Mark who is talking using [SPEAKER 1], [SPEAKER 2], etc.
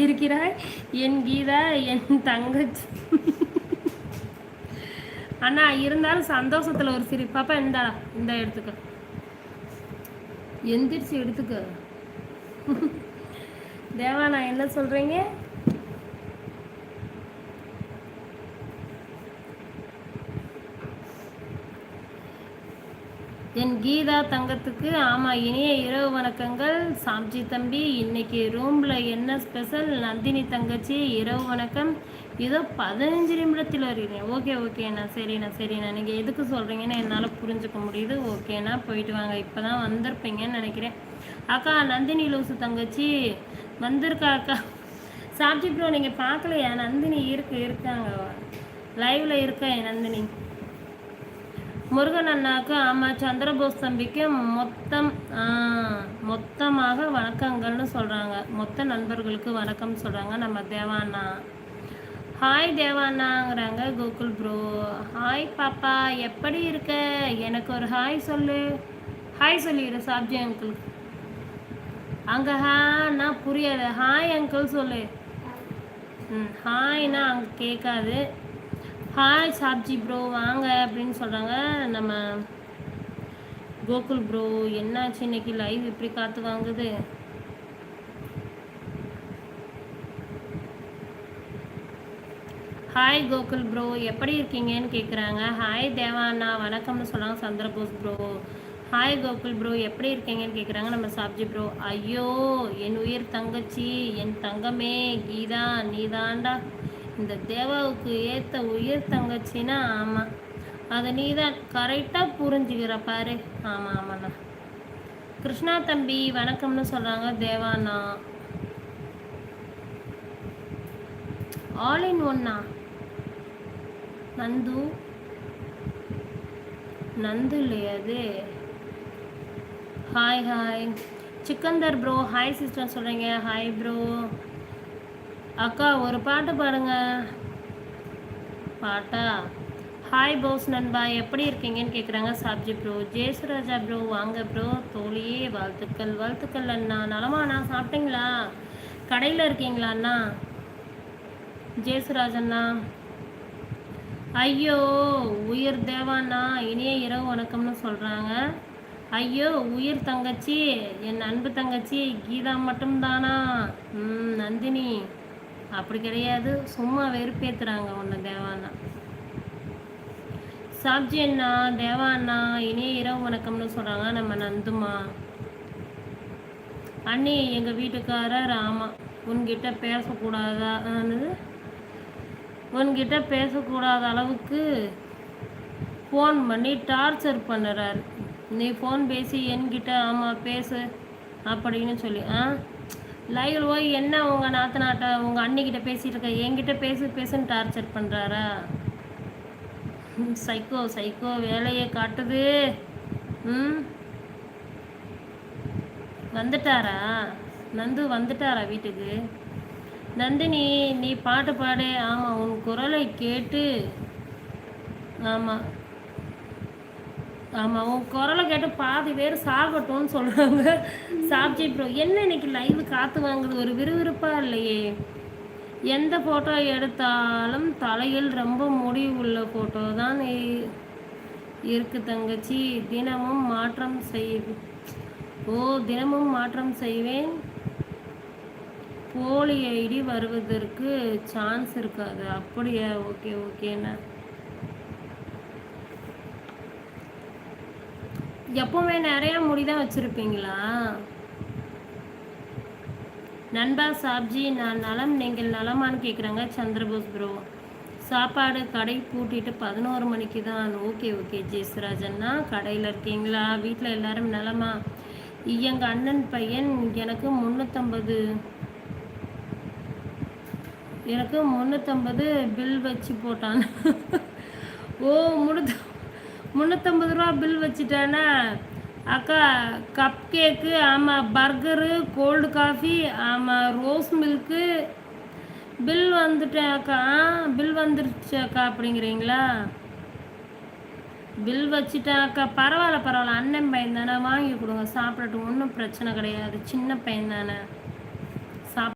[SPEAKER 1] இருக்கிறாய். என் கீதா என் தங்கச்சி. அண்ணா இருந்தாலும் சந்தோஷத்தில் ஒரு சிரி. பாப்பா இந்தா இந்த எடுத்துக்க. எந்திரிச்சு எடுத்துக்க. தேவா நான் என்ன சொல்கிறீங்க என் கீதா தங்கத்துக்கு ஆமாம் இனிய இரவு வணக்கங்கள். சாம்ஜி தம்பி இன்னைக்கு ரூமில் என்ன ஸ்பெஷல் நந்தினி தங்கச்சி இரவு வணக்கம். ஏதோ பதினஞ்சு நிமிடத்தில் வருகிறேன் ஓகே ஓகேண்ணா சரிண்ணா சரிண்ணா. நீங்கள் எதுக்கு சொல்கிறீங்கன்னு என்னால் புரிஞ்சுக்க முடியுது. ஓகேண்ணா போயிட்டு வாங்க. இப்போ தான் வந்திருப்பீங்கன்னு நினைக்கிறேன். அக்கா நந்தினி லூசு தங்கச்சி. வந்திருக்கா அக்கா? சாப்ஜி ப்ரோ நீங்கள் பார்க்கலையா? நந்தினி இருக்கு இருக்காங்க. லைவில் இருக்கேன் நந்தினி? முருகன் அண்ணாக்கு ஆமாம் சந்திரபோஸ் தம்பிக்கு மொத்தம் மொத்தமாக வணக்கங்கள்னு சொல்கிறாங்க மொத்த நண்பர்களுக்கு வணக்கம் சொல்கிறாங்க நம்ம தேவாண்ணா ஹாய் தேவாண்ணாங்கிறாங்க கோகுல் ப்ரோ ஹாய் பாப்பா எப்படி இருக்க? எனக்கு ஒரு ஹாய் சொல்லு. ஹாய் சொல்லிடு சாப்ஜி அங்கிள் அங்கே ஹான்னா புரியாது ஹாய் அங்கிள் சொல்லு. ம் ஹாய்னா அங்கே கேட்காது. ஹாய் சாப்ஜி ப்ரோ வாங்க அப்படின்னு சொல்கிறாங்க நம்ம கோகுல் ப்ரோ என்னாச்சு? இன்னைக்கு லைவ் இப்படி காத்து வாங்குது? ஹாய் கோகுல் ப்ரோ எப்படி இருக்கீங்கன்னு கேட்குறாங்க ஹாய் தேவாண்ணா வணக்கம்னு சொல்கிறாங்க Chandrabose bro hi Gokul bro எப்படி இருக்கீங்கன்னு கேட்குறாங்க நம்ம சாப்ஜி ப்ரோ ஐயோ என் உயிர் தங்கச்சி என் தங்கமே கீதா நீதாண்டா. இந்த தேவாவுக்கு ஏற்ற உயிர் தங்கச்சின்னா ஆமாம் அதை நீ தான் கரெக்டாக புரிஞ்சுக்கிற பாரு. ஆமாம் ஆமாண்ணா. கிருஷ்ணா தம்பி வணக்கம்னு சொல்கிறாங்க தேவாண்ணா. ஆல் இன் ஒன்னா நந்து. நந்து இல்லையா அது. Hi hi Sikandar bro hi sister சொல்கிறீங்க ஹாய் ப்ரோ அக்கா ஒரு பாட்டு பாடுங்க. பாட்டா? ஹாய் போஸ் நண்பா. எப்படி இருக்கீங்கன்னு கேட்குறாங்க சாப்ஜி ப்ரோ ஜேசுராஜா ப்ரோ வாங்க ப்ரோ தோழியே வாழ்த்துக்கள் வாழ்த்துக்கள் அண்ணா. நலமாண்ணா சாப்பிட்டீங்களா? கடையில் இருக்கீங்களா அண்ணா? ஜெயசுராஜ் அண்ணா. ஐயோ உயிர் தேவாண்ணா இனிய இரவு வணக்கம்னு சொல்கிறாங்க ஐயோ உயிர் தங்கச்சி. என் அன்பு தங்கச்சி கீதா மட்டும்தானா? ம் நந்தினி. அப்படி கிடையாது. சும்மா வெறுப்பேத்துறாங்க உன்னை தேவாண்ணா சாப்ஜி அண்ணா தேவா அண்ணா இனிய இரவு வணக்கம்னு சொல்கிறாங்க நம்ம நந்துமா. அண்ணி எங்கள் வீட்டுக்காரர் ஆமாம் உன்கிட்ட பேசக்கூடாதான்னு உன்கிட்ட பேசக்கூடாத அளவுக்கு ஃபோன் பண்ணி டார்ச்சர் பண்ணுறாரு. நீ ஃபோன் பேசி என்கிட்ட ஆமாம் பேசு அப்படின்னு சொல்லி ஆ? லைவில் போய் என்ன உங்கள் நாத்தனாட்ட உங்கள் அண்ணிக்கிட்ட பேசிகிட்டு இருக்க? என்கிட்ட பேசு பேசுன்னு டார்ச்சர் பண்ணுறாரா சைக்கோ சைக்கோ வேலையை காட்டுது. ம்? வந்துட்டாரா? நந்து வந்துட்டாரா வீட்டுக்கு? நந்தினி நீ பாட்டு பாடு. ஆமாம் உன் குரலை கேட்டு. ஆமாம் ஆமாம் உன் குரலை கேட்டு பாதி பேர் சாகட்டும்னு சொல்கிறாங்க சாப்ஜி ப்ரோ என்ன இன்னைக்கு லைவ் காற்று வாங்குது? ஒரு விறுவிறுப்பாக இல்லையே. எந்த ஃபோட்டோ எடுத்தாலும் தலையில் ரொம்ப முடி உள்ள ஃபோட்டோ தான் இருக்கு தங்கச்சி. தினமும் மாற்றம் செய் ஓ தினமும் மாற்றம் செய்வேன். போலி ஐடி வருவதற்கு சான்ஸ் இருக்காது. அப்படியா? ஓகே ஓகேண்ணா. எப்பவுமே நிறைய முடி தான் வச்சுருப்பீங்களா? நண்பா சாப்ஜி நான் நலம் நீங்கள் நலமான்னு கேட்குறாங்க சந்திரபோஸ் ப்ரோ சாப்பாடு கடை பூட்டிட்டு பதினோரு மணிக்கு தான் ஓகே ஓகே ஜெயசுராஜன்னா கடையில் இருக்கீங்களா? வீட்டில் எல்லாரும் நலமா? எங்கள் அண்ணன் பையன் எனக்கு முந்நூற்றம்பது எனக்கு முந்நூற்றம்பது பில் வச்சு போட்டான். ஓ முன்னூத்த முந்நூற்றம்பது ரூபா பில் வச்சுட்டேன்னா அக்கா கப் கேக்கு ஆமாம் பர்கரு கோல்டு காஃபி ஆமாம் ரோஸ் மில்க்கு பில் வந்துட்டேன் அக்கா. பில் வந்துருச்சு அக்கா அப்படிங்கிறீங்களா? பில் வச்சுட்டேன் அக்கா. பரவாயில்ல பரவாயில்ல. அண்ணன் பையன் தானே. வாங்கி கொடுங்க. சாப்பிடட்டும். ஒன்றும் பிரச்சனை கிடையாது. சின்ன பையன் தானே.